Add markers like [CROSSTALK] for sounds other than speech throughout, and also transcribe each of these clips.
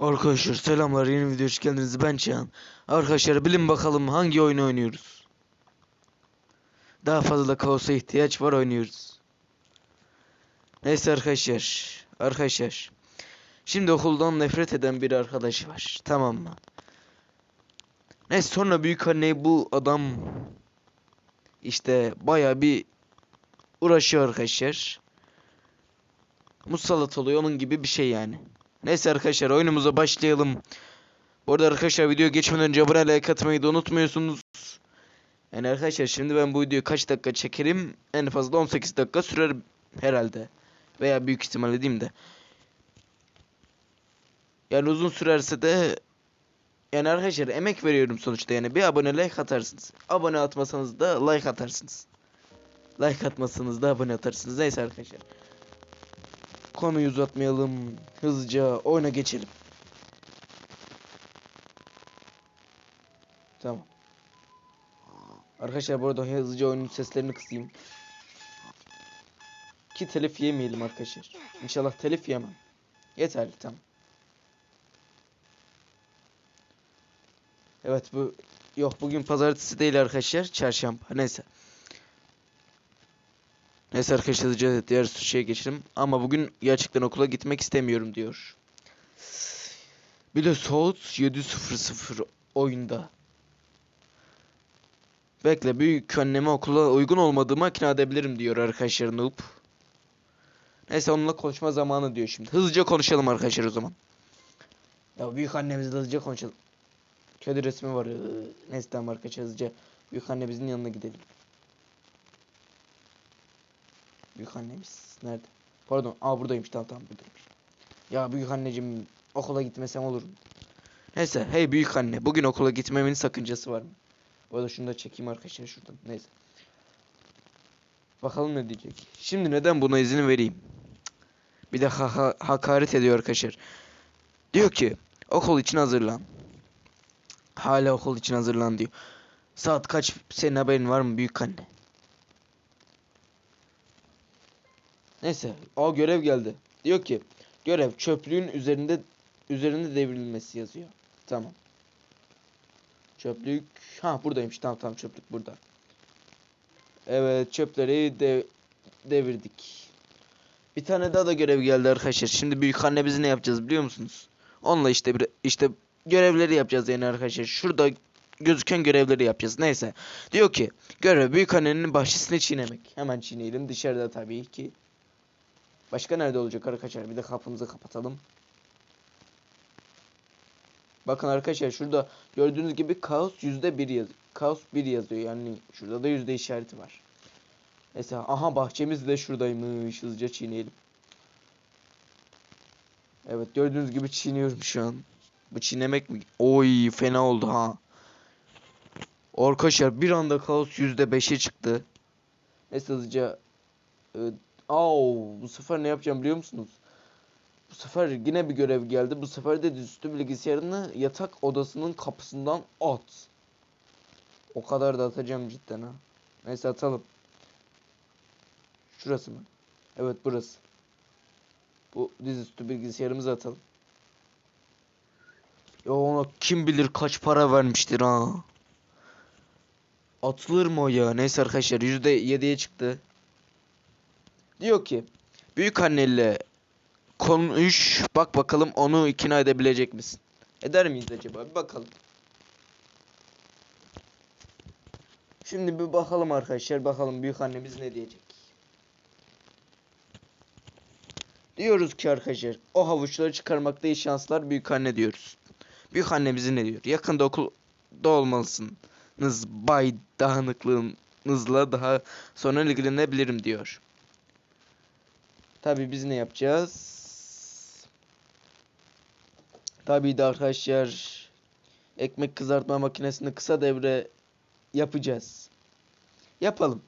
Arkadaşlar selamlar yeni video hoş geldiniz ben Çağan. Arkadaşlar bilin bakalım hangi oyunu oynuyoruz. Daha fazla kaosa ihtiyaç var oynuyoruz. Neyse arkadaşlar. Arkadaşlar. Şimdi okuldan nefret eden bir arkadaş var. Tamam mı? Neyse sonra büyük anne bu adam işte baya bir uğraşıyor arkadaşlar. Musallat oluyor onun gibi bir şey yani. Neyse arkadaşlar oyunumuza başlayalım. Bu arada arkadaşlar video geçmeden önce abone like atmayı da unutmuyorsunuz. Yani arkadaşlar şimdi ben bu videoyu kaç dakika çekerim? En fazla 18 dakika sürer herhalde. Veya büyük ihtimalle diyeyim de. Yani uzun sürerse de yani arkadaşlar emek veriyorum sonuçta yani bir abone like atarsınız. Abone atmasanız da like atarsınız. Like atmasanız da abone atarsınız. Neyse arkadaşlar. Konuyu uzatmayalım. Hızlıca oyuna geçelim. Tamam. Arkadaşlar bu arada hızlıca oyunun seslerini kısayım. Ki telif yemeyelim arkadaşlar. İnşallah telif yemem. Yeterli tamam. Evet bu yok bugün pazartesi değil arkadaşlar çarşamba neyse. Neyse arkadaşlar hızlıca diğer şeye geçelim. Ama bugün gerçekten okula gitmek istemiyorum diyor. Bir de Souls 7.00 oyunda. Bekle büyük anneme okula uygun olmadığımı ikna edebilirim diyor arkadaşlar Noob. Neyse onunla konuşma zamanı diyor şimdi. Hızlıca konuşalım arkadaşlar o zaman. Ya büyük annemizle hızlıca konuşalım. Kedi resmi var. Neyse tamam arkadaşlar hızlıca büyük annemizin yanına gidelim. Büyük annemiz nerede? Pardon. Aa buradaymış. Tamam tamam buradaymış. Ya büyük anneciğim okula gitmesem olur mu? Neyse. Hey büyük anne. Bugün okula gitmemin sakıncası var mı? Bu arada şunu da çekeyim arkadaşlar şuradan. Neyse. Bakalım ne diyecek. Şimdi neden buna izin vereyim? Bir de ha ha- hakaret ediyor arkadaşlar. Diyor ki okul için hazırlan. Hala okul için hazırlan diyor. Saat kaç senin haberin var mı büyük anne? Neyse, o görev geldi. Diyor ki, görev çöplüğün üzerinde üzerinde devrilmesi yazıyor. Tamam. Çöplük, ha buradaymış. Tamam tamam çöplük burada. Evet, çöpleri de devirdik. Bir tane daha da görev geldi arkadaşlar. Şimdi büyük anne biz ne yapacağız biliyor musunuz? Onunla işte bir işte görevleri yapacağız yani arkadaşlar. Şurada gözüken görevleri yapacağız. Neyse. Diyor ki, görev büyük annenin bahçesini çiğnemek. Hemen çiğneyelim. Dışarıda tabii ki. Başka nerede olacak arkadaşlar? Bir de kapımızı kapatalım. Bakın arkadaşlar şurada gördüğünüz gibi kaos yüzde bir yazıyor. Kaos bir yazıyor yani şurada da yüzde işareti var. Mesela aha bahçemiz de şuradaymış. Hızlıca çiğneyelim. Evet gördüğünüz gibi çiğniyorum şu an. Bu çiğnemek mi? Oy fena oldu ha. Arkadaşlar bir anda kaos yüzde beşe çıktı. Neyse hızlıca e, Au, bu sefer ne yapacağım biliyor musunuz? Bu sefer yine bir görev geldi. Bu sefer de dizüstü bilgisayarını yatak odasının kapısından at. O kadar da atacağım cidden ha. Neyse atalım. Şurası mı? Evet burası. Bu dizüstü bilgisayarımızı atalım. Ya ona kim bilir kaç para vermiştir ha. Atılır mı o ya? Neyse arkadaşlar %7'ye çıktı. Diyor ki büyük anneyle konuş bak bakalım onu ikna edebilecek misin? Eder miyiz acaba? Bir bakalım. Şimdi bir bakalım arkadaşlar bakalım büyük annemiz ne diyecek. Diyoruz ki arkadaşlar o havuçları çıkarmakta iyi şanslar büyük anne diyoruz. Büyük annemiz ne diyor? Yakında okulda olmalısınız bay dağınıklığınızla daha sonra ilgilenebilirim diyor. Tabi biz ne yapacağız? Tabii de arkadaşlar ekmek kızartma makinesini kısa devre yapacağız. Yapalım.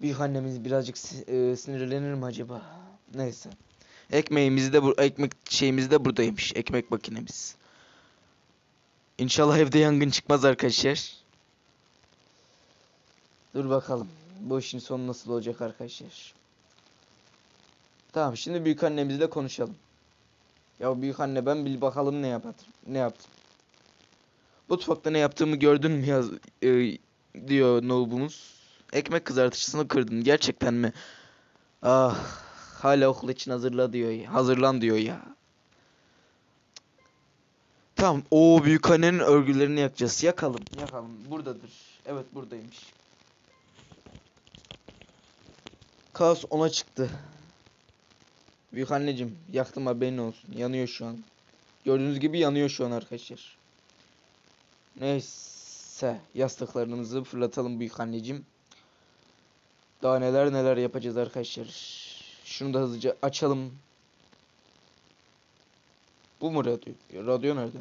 Büyük annemiz birazcık e, sinirlenir mi acaba? Neyse. Ekmeğimiz de bu ekmek şeyimiz de buradaymış. Ekmek makinemiz. İnşallah evde yangın çıkmaz arkadaşlar. Dur bakalım. Bu işin sonu nasıl olacak arkadaşlar? Tamam şimdi büyük annemizle konuşalım. Ya büyük anne ben bil bakalım ne yaptım. Ne yaptım. Mutfakta ne yaptığımı gördün mü yaz e, diyor noobumuz. Ekmek kızartıcısını kırdın gerçekten mi? Ah hala okul için hazırla diyor ya. Hazırlan diyor ya. Tamam o büyük annenin örgülerini yakacağız. Yakalım yakalım buradadır. Evet buradaymış. Kaos ona çıktı. Büyük anneciğim yaktım haberin olsun. Yanıyor şu an. Gördüğünüz gibi yanıyor şu an arkadaşlar. Neyse yastıklarımızı fırlatalım büyük anneciğim. Daha neler neler yapacağız arkadaşlar. Şunu da hızlıca açalım. Bu mu radyo? Radyo nerede?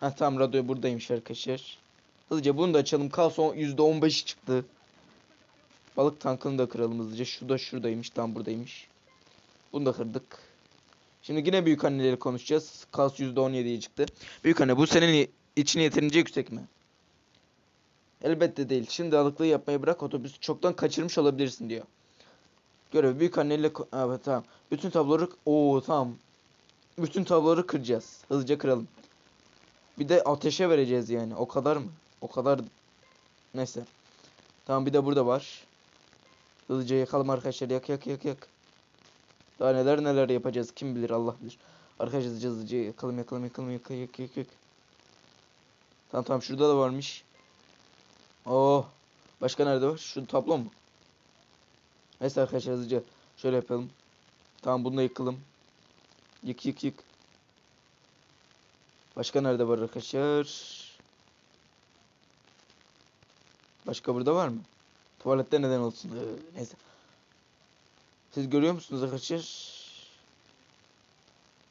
Ha tamam radyo buradaymış arkadaşlar. Hızlıca bunu da açalım. Kaos on- %15 çıktı. Balık tankını da kıralım hızlıca. Şu da şuradaymış. Tam buradaymış. Bunu da kırdık. Şimdi yine büyük anneleri konuşacağız. Kaos %17'ye çıktı. Büyük anne bu senin için yeterince yüksek mi? Elbette değil. Şimdi alıklığı yapmayı bırak otobüsü çoktan kaçırmış olabilirsin diyor. Görev büyük anneyle evet tamam. Bütün tabloları Oo tamam. Bütün tabloları kıracağız. Hızlıca kıralım. Bir de ateşe vereceğiz yani. O kadar mı? O kadar neyse. Tamam bir de burada var. Hızlıca yakalım arkadaşlar. Yak yak yak yak. Daha neler neler yapacağız kim bilir Allah bilir. Arkadaşlar hızlıca hızlıca yakalım yakalım yakalım yak yak yak yak. Tamam tamam şurada da varmış. Oh. Başka nerede var? Şu tablo mu? Neyse arkadaşlar hızlıca şöyle yapalım. Tamam bunu da yıkalım. Yık yık yık. Başka nerede var arkadaşlar? Başka burada var mı? Tuvalette neden olsun? Ee, neyse. Siz görüyor musunuz arkadaşlar?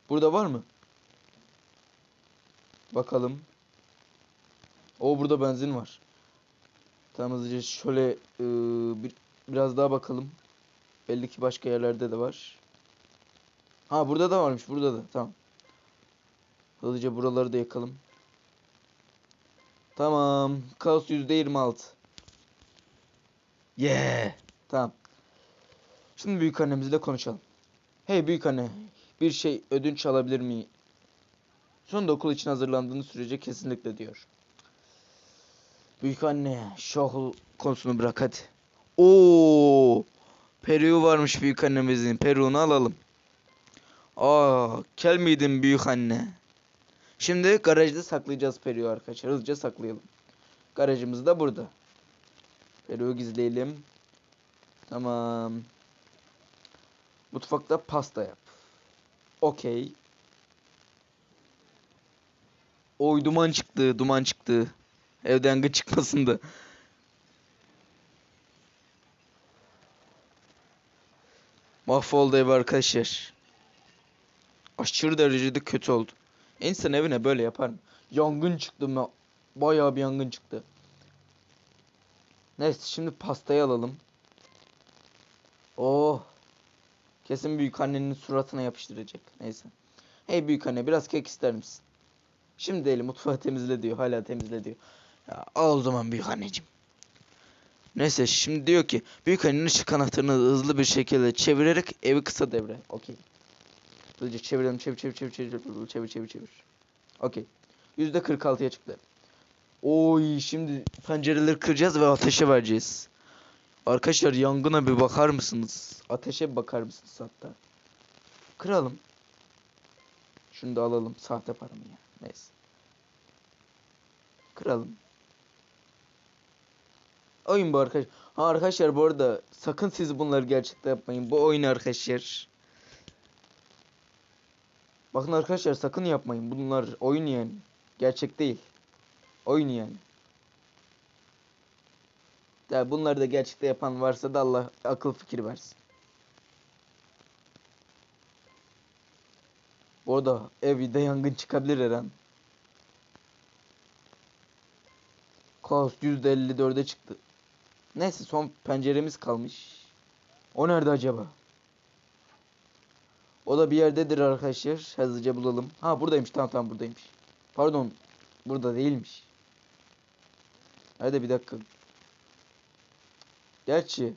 Burada var mı? Bakalım. O burada benzin var. Tamam hızlıca şöyle ee, bir, biraz daha bakalım. Belli ki başka yerlerde de var. Ha burada da varmış burada da tamam. Hızlıca buraları da yakalım. Tamam. Kaos %26. Yeah. Tamam. Şimdi büyük annemizle konuşalım. Hey büyük anne, bir şey ödünç alabilir miyim? Sonunda okul için hazırlandığını sürece kesinlikle diyor. Büyük anne, şu konusunu bırak hadi. Oo! Peruğu varmış büyük annemizin. Peruğunu alalım. Aa, kel miydin büyük anne? Şimdi garajda saklayacağız Peruğu arkadaşlar. Hızlıca saklayalım. Garajımız da burada. Peruğu gizleyelim. Tamam. Mutfakta pasta yap. Okey. Oy duman çıktı, duman çıktı. Evden gıç çıkmasın da. Mahvoldu ev arkadaşlar. Aşırı derecede kötü oldu. İnsan evine böyle yapar mı? Yangın çıktı mı? Bayağı bir yangın çıktı. Neyse şimdi pastayı alalım. Oh. Kesin büyük annenin suratına yapıştıracak. Neyse. Hey büyük anne biraz kek ister misin? Şimdi eli mutfağı temizle diyor. Hala temizle diyor. Ya, al o zaman büyük anneciğim. Neyse şimdi diyor ki büyük annenin ışık anahtarını hızlı bir şekilde çevirerek evi kısa devre. Okey. Hızlıca çevirelim çevir çevir çevir çevir çevir çevir çevir. çevir. Okey. %46'ya çıktı. Oy şimdi pencereleri kıracağız ve ateşe vereceğiz. Arkadaşlar yangına bir bakar mısınız? Ateşe bir bakar mısınız hatta? Kıralım. Şunu da alalım. Sahte paramı ya. Neyse. Kıralım. Oyun bu arkadaş. Ha arkadaşlar bu arada sakın siz bunları gerçekte yapmayın. Bu oyun arkadaşlar. Bakın arkadaşlar sakın yapmayın. Bunlar oyun yani. Gerçek değil. Oyun yani. Ya bunları da gerçekte yapan varsa da Allah akıl fikir versin. Bu arada evde yangın çıkabilir her an. Kaos %54'e çıktı. Neyse son penceremiz kalmış. O nerede acaba? O da bir yerdedir arkadaşlar. Hızlıca bulalım. Ha buradaymış. Tamam tamam buradaymış. Pardon. Burada değilmiş. Hadi bir dakika. Gerçi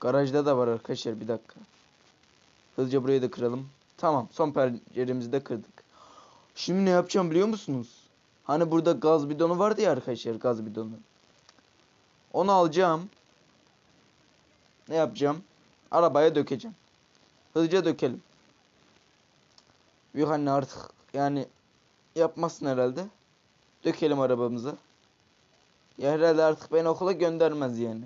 garajda da var arkadaşlar bir dakika. Hızlıca burayı da kıralım. Tamam son penceremizi de kırdık. Şimdi ne yapacağım biliyor musunuz? Hani burada gaz bidonu vardı ya arkadaşlar gaz bidonu. Onu alacağım. Ne yapacağım? Arabaya dökeceğim. Hızlıca dökelim. Yok anne artık yani yapmazsın herhalde. Dökelim arabamıza. Ya herhalde artık beni okula göndermez yani.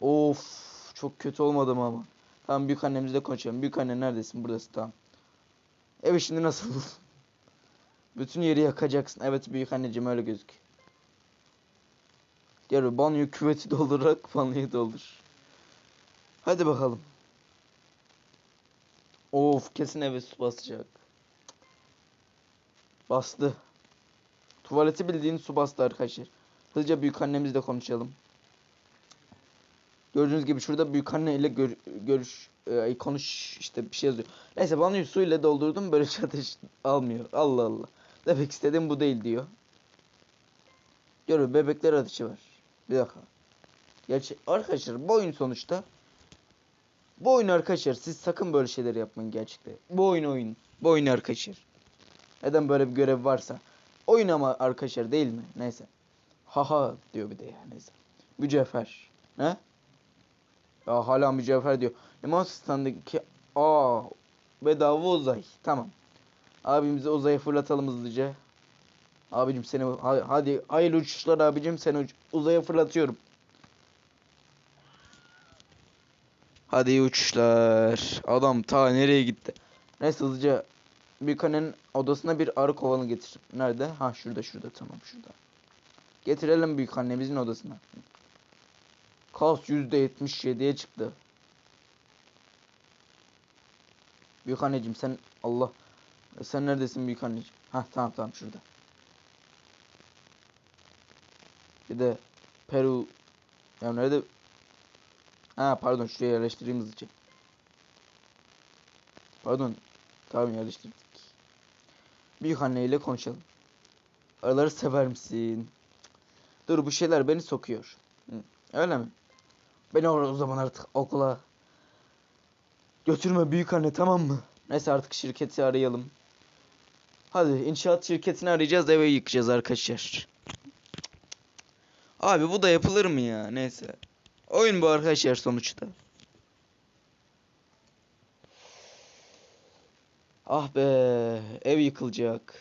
Of çok kötü olmadım ama. Tamam büyük annemizle konuşalım. Büyük anne neredesin? Buradasın tamam. Evet şimdi nasıl? Bütün yeri yakacaksın. Evet büyük anneciğim öyle gözüküyor. Gel banyo küveti doldurarak banyoyu doldur. Hadi bakalım. Of kesin eve su basacak. Bastı. Tuvaleti bildiğin su bastı arkadaşlar. Hızlıca büyük annemizle konuşalım. Gördüğünüz gibi şurada büyük anne ile gör, görüş e, konuş işte bir şey yazıyor. Neyse banyoyu su ile doldurdum böyle ateş almıyor. Allah Allah. Demek istediğim bu değil diyor. Görüyor bebekler ateşi var. Bir dakika. Gerçi arkadaşlar bu oyun sonuçta. Bu oyun arkadaşlar siz sakın böyle şeyler yapmayın gerçekten. Bu oyun oyun. Bu oyun arkadaşlar. Neden böyle bir görev varsa. Oyun ama arkadaşlar değil mi? Neyse. Haha diyor bir de ya neyse. Mücevher. Ne? Ya hala mücevher diyor. Limon standındaki aa bedava uzay. Tamam. Abimizi uzaya fırlatalım hızlıca. Abicim seni ha- hadi hayırlı uçuşlar abicim seni uç- uzaya fırlatıyorum. Hadi uçuşlar. Adam ta nereye gitti? Neyse hızlıca Büyükannenin odasına bir arı kovanı getir. Nerede? Ha şurada şurada tamam şurada. Getirelim büyük annemizin odasına. Kaos %77'ye çıktı. Büyük anneciğim sen Allah sen neredesin büyük anneciğim? Ha tamam tamam şurada. Bir de Peru ya nerede? Ha pardon şuraya yerleştireyim hızlıca. Pardon. Tamam yerleştirdik. Büyük anne ile konuşalım. Araları sever misin? Dur bu şeyler beni sokuyor. Öyle mi? Beni o zaman artık okula götürme büyük anne tamam mı? Neyse artık şirketi arayalım. Hadi inşaat şirketini arayacağız eve yıkacağız arkadaşlar. Abi bu da yapılır mı ya? Neyse. Oyun bu arkadaşlar sonuçta. Ah be, ev yıkılacak.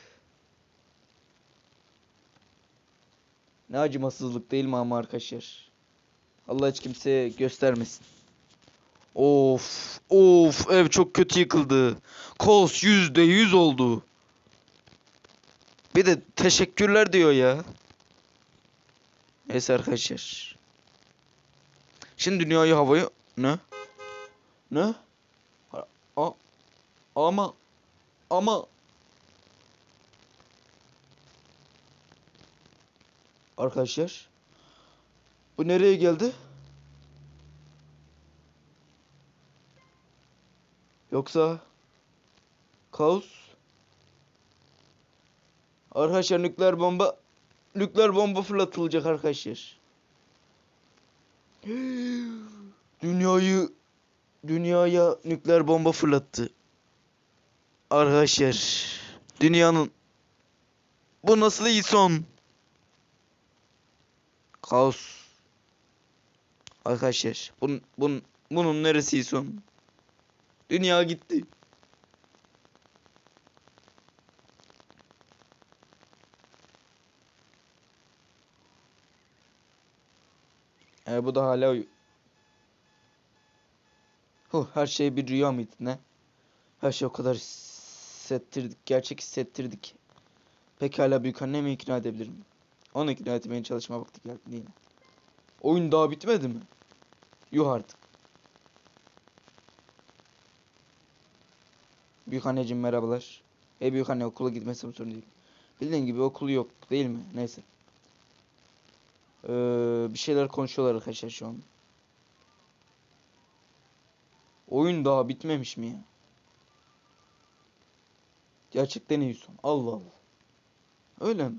Ne acımasızlık değil mi ama arkadaşlar? Allah hiç kimseye göstermesin. Of, of, ev çok kötü yıkıldı. Kos yüzde yüz oldu. Bir de teşekkürler diyor ya. Neyse arkadaşlar. Şimdi dünyayı havaya... Ne? Ne? A- A- ama... Ama... Arkadaşlar. Bu nereye geldi? Yoksa... Kaos? Arkadaşlar nükleer bomba... Nükleer bomba fırlatılacak arkadaşlar. [GASPS] Dünyayı... Dünyaya nükleer bomba fırlattı. Arkadaşlar dünyanın bu nasıl iyi son? Kaos. Arkadaşlar bunun, bunun, bunun neresi iyi son? Dünya gitti. E, bu da hala Huh, her şey bir rüya mıydı ne? Her şey o kadar hissettirdik, gerçek hissettirdik. Pekala büyük annemi ikna edebilirim. Onu ikna etmeye çalışma vakti geldi yine. Oyun daha bitmedi mi? Yuh artık. Büyük anneciğim merhabalar. Hey büyük anne okula gitmesem sorun değil. Bildiğin gibi okul yok değil mi? Neyse. Ee, bir şeyler konuşuyorlar arkadaşlar şu an. Oyun daha bitmemiş mi ya? Gerçekten iyi son. Allah Allah. Öyle mi?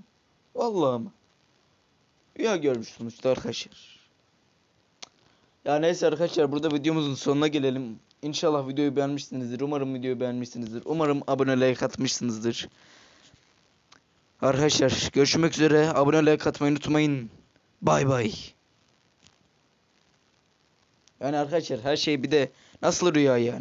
Vallahi mı? Ya görmüş sonuçta arkadaşlar. Ya neyse arkadaşlar burada videomuzun sonuna gelelim. İnşallah videoyu beğenmişsinizdir. Umarım videoyu beğenmişsinizdir. Umarım abone like atmışsınızdır. Arkadaşlar görüşmek üzere. Abone like atmayı unutmayın. Bay bay. Yani arkadaşlar her şey bir de nasıl rüya ya?